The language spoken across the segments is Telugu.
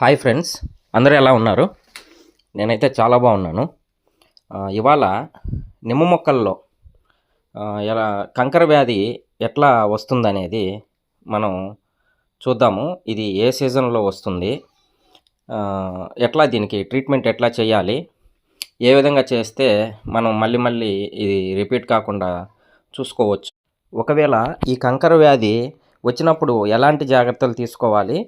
హాయ్ ఫ్రెండ్స్ అందరూ ఎలా ఉన్నారు? నేనైతే చాలా బాగున్నాను. ఇవాళ నిమ్మ మొక్కల్లో ఎలా కంకర వ్యాధి ఎట్లా వస్తుందనేది మనం చూద్దాము. ఇది ఏ సీజన్లో వస్తుంది? ఎట్లా దీనికి ట్రీట్మెంట్ ఎట్లా చేయాలి? ఏ విధంగా చేస్తే మనం మళ్ళీ మళ్ళీ ఇది రిపీట్ కాకుండా చూసుకోవచ్చు? ఒకవేళ ఈ కంకర వ్యాధి వచ్చినప్పుడు ఎలాంటి జాగ్రత్తలు తీసుకోవాలి?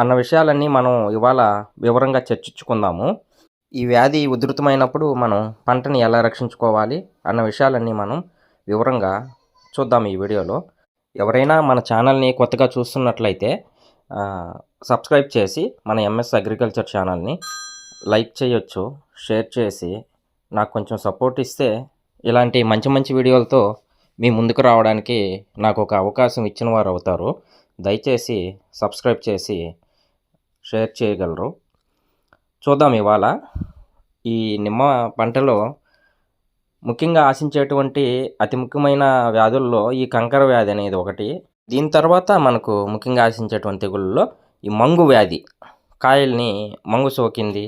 అన్న విషయాలన్నీ మనం ఇవాళ వివరంగా చర్చించుకుందాము. ఈ వ్యాధి ఉధృతమైనప్పుడు మనం పంటని ఎలా రక్షించుకోవాలి అన్న విషయాలన్నీ మనం వివరంగా చూద్దాం ఈ వీడియోలో. ఎవరైనా మన ఛానల్ని కొత్తగా చూస్తున్నట్లయితే సబ్స్క్రైబ్ చేసి మన ఎంఎస్ అగ్రికల్చర్ ఛానల్ని లైక్ చేయొచ్చు షేర్ చేసి నాకు కొంచెం సపోర్ట్ ఇస్తే ఇలాంటి మంచి మంచి వీడియోలతో మీ ముందుకు రావడానికి నాకు ఒక అవకాశం ఇచ్చిన వారు అవుతారు. దయచేసి సబ్స్క్రైబ్ చేసి షేర్ చేయగలరు. చూద్దాం ఇవాళ ఈ నిమ్మ పంటలో ముఖ్యంగా ఆశించేటువంటి అతి ముఖ్యమైన వ్యాధుల్లో ఈ కంకర వ్యాధి అనేది ఒకటి. దీని తర్వాత మనకు ముఖ్యంగా ఆశించేటువంటి తెగుళ్ళలో ఈ మంగు వ్యాధి. కాయల్ని మంగు సోకింది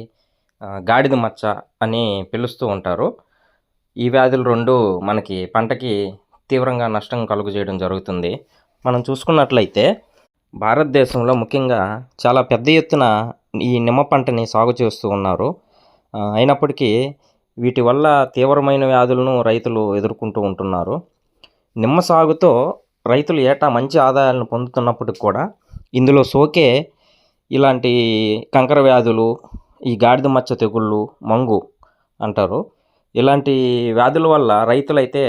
గాడిద మచ్చ అని పిలుస్తూ ఉంటారు. ఈ వ్యాధులు రెండు మనకి పంటకి తీవ్రంగా నష్టం కలుగు చేయడం జరుగుతుంది. మనం చూసుకున్నట్లయితే భారతదేశంలో ముఖ్యంగా చాలా పెద్ద ఎత్తున ఈ నిమ్మ పంటని సాగు చేస్తూ ఉన్నారు. అయినప్పటికీ వీటి వల్ల తీవ్రమైన వ్యాధులను రైతులు ఎదుర్కొంటూ ఉంటున్నారు. నిమ్మ సాగుతో రైతులు ఏటా మంచి ఆదాయాలను పొందుతున్నప్పటికి కూడా ఇందులో సోకే ఇలాంటి కంకర వ్యాధులు ఈ గాడిద మచ్చ తెగుళ్ళు మంగు అంటారు. ఇలాంటి వ్యాధుల వల్ల రైతులైతే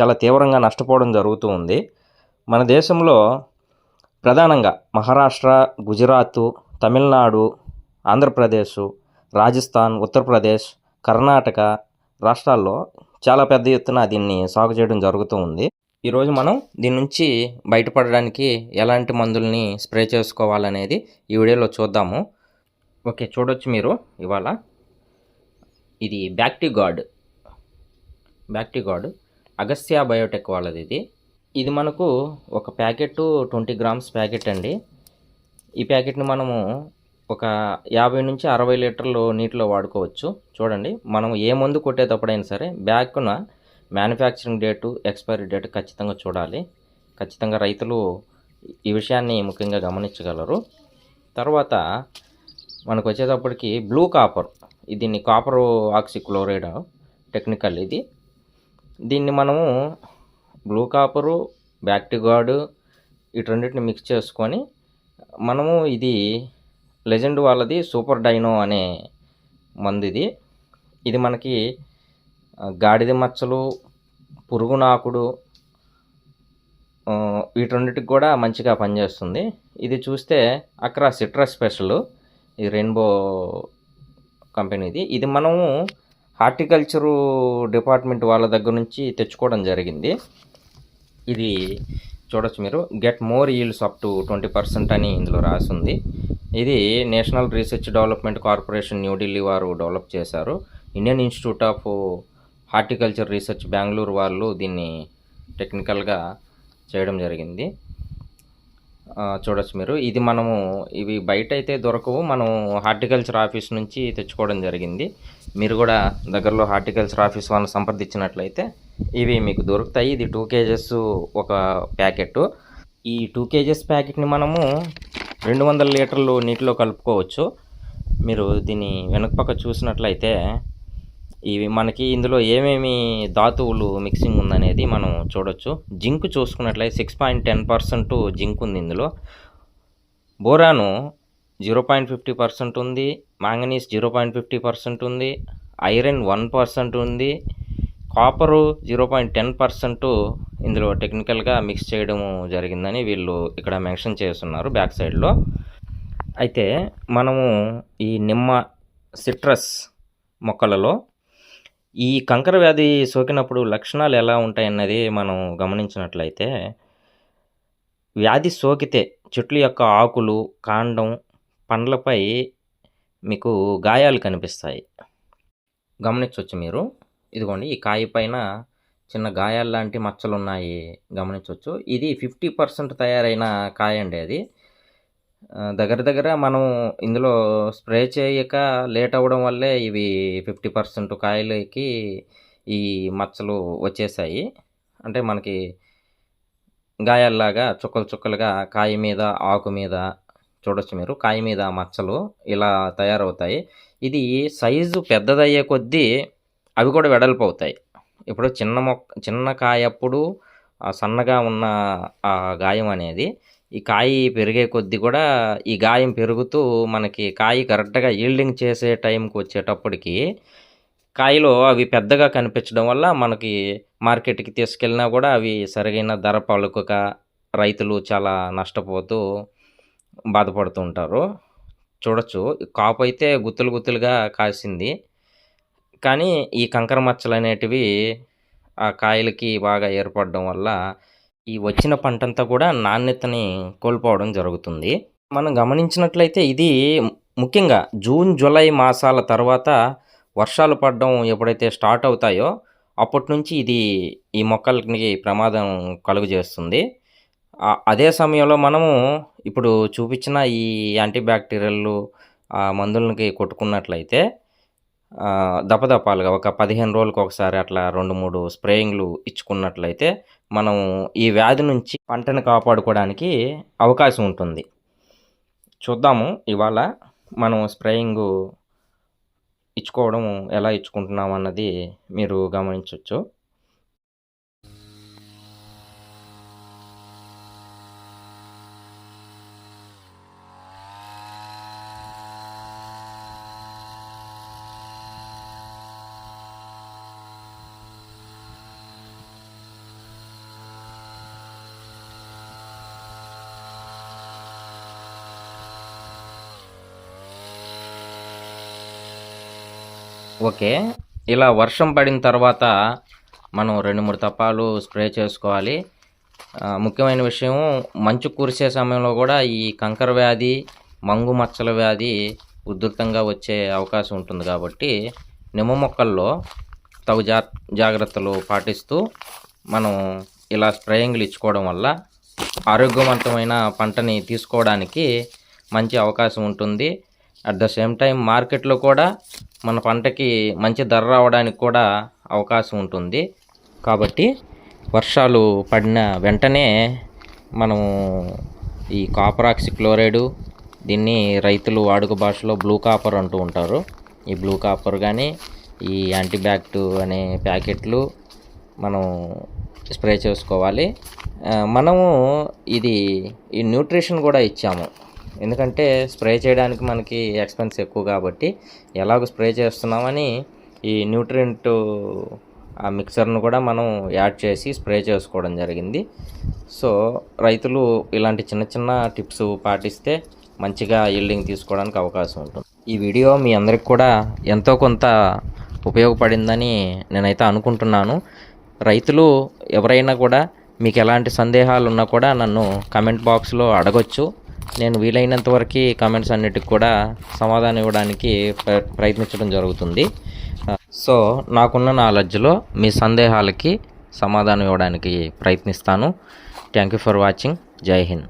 చాలా తీవ్రంగా నష్టపోవడం జరుగుతూ ఉంది. మన దేశంలో ప్రధానంగా మహారాష్ట్ర గుజరాత్ తమిళనాడు ఆంధ్రప్రదేశ్ రాజస్థాన్ ఉత్తరప్రదేశ్ కర్ణాటక రాష్ట్రాల్లో చాలా పెద్ద ఎత్తున దీన్ని సాగు చేయడం జరుగుతూ ఉంది. ఈరోజు మనం దీని నుంచి బయటపడడానికి ఎలాంటి మందుల్ని స్ప్రే చేసుకోవాలనేది ఈ వీడియోలో చూద్దాము. ఓకే చూడొచ్చు మీరు ఇవాళ. ఇది బ్యాక్టిగార్డ్ బ్యాక్టిగార్డ్ అగస్త్య బయోటెక్ వాళ్ళది ఇది. ఇది మనకు ఒక ప్యాకెట్ ట్వంటీ గ్రామ్స్ ప్యాకెట్ అండి. ఈ ప్యాకెట్ని మనము ఒక యాభై నుంచి అరవై లీటర్లు నీటిలో వాడుకోవచ్చు. చూడండి మనం ఏ మందు కొట్టేటప్పుడైనా సరే బ్యాగ్న మ్యానుఫ్యాక్చరింగ్ డేటు ఎక్స్పైరీ డేట్ ఖచ్చితంగా చూడాలి. ఖచ్చితంగా రైతులు ఈ విషయాన్ని ముఖ్యంగా గమనించగలరు. తర్వాత మనకు వచ్చేటప్పటికి బ్లూ కాపర్. దీన్ని కాపర్ ఆక్సిక్లోరైడ్ టెక్నికల్ ఇది. దీన్ని మనము బ్లూ కాపరు బ్యాక్టిగార్డ్ వీటన్నిటిని మిక్స్ చేసుకొని మనము ఇది లెజెండ్ వాళ్ళది సూపర్ డైనో అనే మందు ఇది ఇది మనకి గాడిద మచ్చలు పురుగు నాకుడు వీటన్నిటికి కూడా మంచిగా పనిచేస్తుంది. ఇది చూస్తే అక్కడ సిట్రస్ స్పెషల్ ఇది రెయిన్బో కంపెనీది. ఇది మనము హార్టికల్చరు డిపార్ట్మెంట్ వాళ్ళ దగ్గర నుంచి తెచ్చుకోవడం జరిగింది. ఇది చూడొచ్చు మీరు. Get more yields up to twenty percent అని ఇందులో రాసి ఉంది ఇది national research development corporation New Delhi వారు డెవలప్ చేశారు. Indian Institute of Horticulture Research Bengaluru వాళ్ళు దీన్ని టెక్నికల్గా చేయడం జరిగింది. చూడొచ్చు మీరు. ఇది మనము ఇవి బయట అయితే దొరకవు. మనం హార్టికల్చర్ ఆఫీస్ నుంచి తెచ్చుకోవడం జరిగింది. మీరు కూడా దగ్గరలో హార్టికల్చర్ ఆఫీస్ వాళ్ళని సంప్రదించినట్లయితే ఇవి మీకు దొరుకుతాయి. ఇది టూ కేజెస్ ఒక ప్యాకెట్. ఈ టూ కేజెస్ ప్యాకెట్ని మనము రెండు వందల లీటర్లు నీటిలో కలుపుకోవచ్చు. మీరు దీన్ని వెనక పక్క చూసినట్లయితే ఇవి మనకి ఇందులో ఏమేమి ధాతువులు మిక్సింగ్ ఉందనేది మనం చూడొచ్చు. జింక్ చూసుకున్నట్లయితే six point ten percent zinc ఉంది ఇందులో. Boron zero point fifty percent ఉంది. Manganese zero point fifty percent ఉంది ఐరన్ వన్ పర్సెంట్ ఉంది copper zero point ten percent ఇందులో టెక్నికల్గా మిక్స్ చేయడం జరిగిందని వీళ్ళు ఇక్కడ మెన్షన్ చేస్తున్నారు బ్యాక్ సైడ్లో. అయితే మనము ఈ నిమ్మ సిట్రస్ మొక్కలలో ఈ కంకర వ్యాధి సోకినప్పుడు లక్షణాలు ఎలా ఉంటాయన్నది మనం గమనించినట్లయితే వ్యాధి సోకితే చెట్ల యొక్క ఆకులు కాండం పండ్లపై మీకు గాయాలు కనిపిస్తాయి. గమనించవచ్చు మీరు. ఇదిగోండి ఈ కాయ పైన చిన్న గాయాలు లాంటి మచ్చలు ఉన్నాయి గమనించవచ్చు ఇది ఫిఫ్టీ పర్సెంట్ తయారైన కాయ అండి అది. దగ్గర దగ్గర మనం ఇందులో స్ప్రే చేయక లేట్ అవ్వడం వల్లే ఇవి ఫిఫ్టీ పర్సెంట్ కాయలకి ఈ మచ్చలు వచ్చేసాయి. అంటే మనకి గాయాల్లాగా చుక్కలు చుక్కలుగా కాయ మీద ఆకు మీద చూడొచ్చు మీరు. కాయ మీద మచ్చలు ఇలా తయారవుతాయి. ఇది సైజు పెద్దదయ్యే కొద్దీ అవి కూడా వెడల్పు అవుతాయి ఇప్పుడు చిన్న మొక్క చిన్న కాయ అప్పుడు సన్నగా ఉన్న ఆ గాయం అనేది ఈ కాయ పెరిగే కొద్దీ కూడా ఈ గాయం పెరుగుతూ మనకి కాయ కరెక్ట్గా ఈల్డింగ్ చేసే టైంకి వచ్చేటప్పటికి కాయలో అవి పెద్దగా కనిపించడం వల్ల మనకి మార్కెట్కి తీసుకెళ్ళినా కూడా అవి సరిగైన ధర పలుకక రైతులు చాలా నష్టపోతూ బాధపడుతూ ఉంటారు చూడొచ్చు. కాపు అయితే గుత్తులు గుత్తులుగా కాసింది. కానీ ఈ కంకర మచ్చలు అనేటివి ఆ కాయలకి బాగా ఏర్పడడం వల్ల ఈ వచ్చిన పంటంతా కూడా నాణ్యతని కోల్పోవడం జరుగుతుంది. మనం గమనించినట్లయితే ఇది ముఖ్యంగా జూన్ జూలై మాసాల తర్వాత వర్షాలు పడడం ఎప్పుడైతే స్టార్ట్ అవుతాయో అప్పటి నుంచి ఇది ఈ మొక్కలకి ప్రమాదం కలుగజేస్తుంది అదే సమయంలో మనము ఇప్పుడు చూపించిన ఈ యాంటీబ్యాక్టీరియల్ మందులకి కొట్టుకున్నట్లయితే దపదపాలుగా ఒక పదిహేను రోజులకు ఒకసారి అట్లా రెండు మూడు స్ప్రేయింగ్లు ఇచ్చుకున్నట్లయితే మనం ఈ వ్యాధి నుంచి పంటను కాపాడుకోవడానికి అవకాశం ఉంటుంది. చూద్దాము ఇవాళ మనం స్ప్రేయింగ్ ఇచ్చుకోవడం ఎలా ఇచ్చుకుంటున్నాం అన్నది మీరు గమనించవచ్చు ఓకే. ఇలా వర్షం పడిన తర్వాత మనం రెండు మూడు తప్పాలు స్ప్రే చేసుకోవాలి. ముఖ్యమైన విషయం మంచు కురిసే సమయంలో కూడా ఈ కంకర వ్యాధి మంగు మచ్చల వ్యాధి ఉధృతంగా వచ్చే అవకాశం ఉంటుంది కాబట్టి నిమ్మ మొక్కల్లో తగు జా జాగ్రత్తలు పాటిస్తూ మనం ఇలా స్ప్రేయింగ్లు ఇచ్చుకోవడం వల్ల ఆరోగ్యవంతమైన పంటని తీసుకోవడానికి మంచి అవకాశం ఉంటుంది. అట్ ద సేమ్ టైం మార్కెట్లో కూడా మన పంటకి మంచి ధర రావడానికి కూడా అవకాశం ఉంటుంది. కాబట్టి వర్షాలు పడిన వెంటనే మనము ఈ కాపరాక్సి క్లోరైడు దీన్ని రైతులు వాడుక భాషలో బ్లూ కాపర్ అంటూ ఉంటారు. ఈ బ్లూ కాపర్ కానీ ఈ యాంటీబ్యాక్టు అనే ప్యాకెట్లు మనం స్ప్రే చేసుకోవాలి. మనము ఇది ఈ న్యూట్రిషన్ కూడా ఇచ్చాము. ఎందుకంటే స్ప్రే చేయడానికి మనకి ఎక్స్పెన్స్ ఎక్కువ కాబట్టి ఎలాగో స్ప్రే చేస్తున్నామని ఈ న్యూట్రియంట్ ఆ మిక్సర్ను కూడా మనం యాడ్ చేసి స్ప్రే చేసుకోవడం జరిగింది. సో రైతులు ఇలాంటి చిన్న చిన్న టిప్స్ పాటిస్తే మంచిగా ఈల్డింగ్ తీసుకోవడానికి అవకాశం ఉంటుంది. ఈ వీడియో మీ అందరికి కూడా ఎంతో కొంత ఉపయోగపడిందని నేనైతే అనుకుంటున్నాను. రైతులు ఎవరైనా కూడా మీకు ఎలాంటి సందేహాలు ఉన్నా కూడా నన్ను కమెంట్ బాక్స్లో అడగొచ్చు. నేను వీలైనంత వరకు కామెంట్స్ అన్నిటికి కూడా సమాధానం ఇవ్వడానికి ప్రయత్నించడం జరుగుతుంది. సో నాకున్న నాలెడ్జ్లో మీ సందేహాలకి సమాధానం ఇవ్వడానికి ప్రయత్నిస్తాను. థ్యాంక్ యూ ఫర్ వాచింగ్ జై హింద్